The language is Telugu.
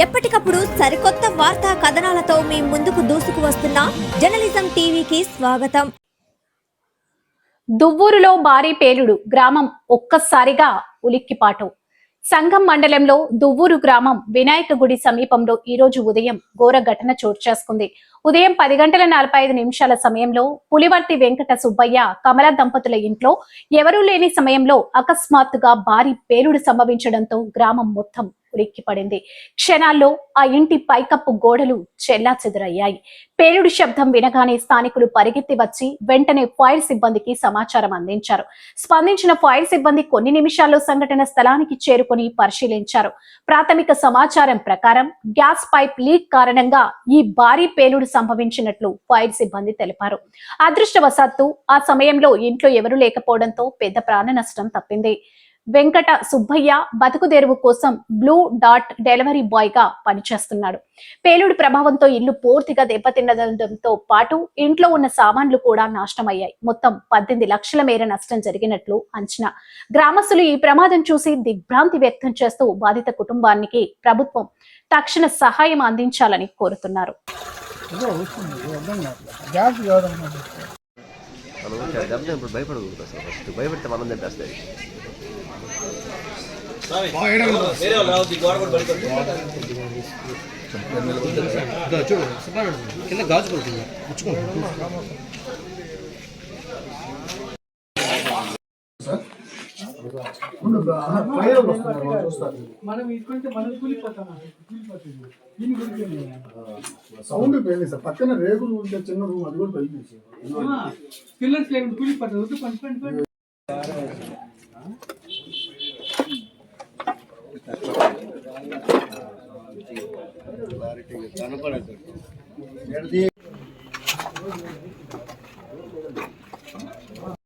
ఎప్పటికప్పుడు సరికొత్త వార్తా కథనాలతో మీ ముందుకు దూసుకు వస్తున్న జర్నలిజం టీవీకి స్వాగతం. దువ్వూరులో భారీ పేలుడు గ్రామం ఒక్కసారిగా ఉలిక్కిపాటు సంఘం మండలంలో దువ్వూరు గ్రామం వినాయక గుడి సమీపంలో ఈ రోజు ఉదయం ఘోర ఘటన చోటు చేసుకుంది. ఉదయం పది గంటల నలభై ఐదు నిమిషాల సమయంలో పులివర్తి వెంకట సుబ్బయ్య కమల దంపతుల ఇంట్లో ఎవరూ లేని సమయంలో అకస్మాత్తుగా భారీ పేలుడు సంభవించడంతో గ్రామం మొత్తం ఉలిక్కిపడింది క్షణాల్లో ఆ ఇంటి పైకప్పు గోడలు చెల్లా చెదురయ్యాయి పేలుడు శబ్దం వినగానే స్థానికులు పరిగెత్తి వచ్చి వెంటనే ఫైర్ సిబ్బందికి సమాచారం అందించారు. స్పందించిన ఫైర్ సిబ్బంది కొన్ని నిమిషాల్లో సంఘటన స్థలానికి చేరుకొని పరిశీలించారు. ప్రాథమిక సమాచారం ప్రకారం గ్యాస్ పైప్ లీక్ కారణంగా ఈ భారీ పేలుడు సంభవించినట్లు ఫైర్ సిబ్బంది తెలిపారు. అదృష్టవశాత్తు ఆ సమయంలో ఇంట్లో ఎవరూ లేకపోవడంతో పెద్ద ప్రాణ నష్టం తప్పింది. వెంకట సుబ్బయ్య బతుకుదెరువు కోసం బ్లూ డాట్ డెలివరీ బాయ్గా పనిచేస్తున్నాడు. పేలుడు ప్రభావంతో ఇల్లు పూర్తిగా దెబ్బతినడంతో పాటు ఇంట్లో ఉన్న సామాన్లు కూడా నాశనమయ్యాయి. మొత్తం పద్దెనిమిది లక్షల మేర నష్టం జరిగినట్లు అంచనా. గ్రామస్తులు ఈ ప్రమాదం చూసి దిగ్భ్రాంతి వ్యక్తం చేస్తూ బాధిత కుటుంబానికి ప్రభుత్వం తక్షణ సహాయం అందించాలని కోరుతున్నారు. దెబ్బతిని ఇప్పుడు భయపడకూడదు అసలు. ఫస్ట్ భయపెడితే మనం దెబ్బేస్తాయి చూడు కింద గాజు పడుతుంది మనం ఇటువంటి మనం కూలిపోతాం సౌండ్ పోయింది సార్. పక్కన రేగులు ఉంటే చిన్న రూమ్ అది కూడా పిల్లర్స్ లేకుండా పంచి కనపడదు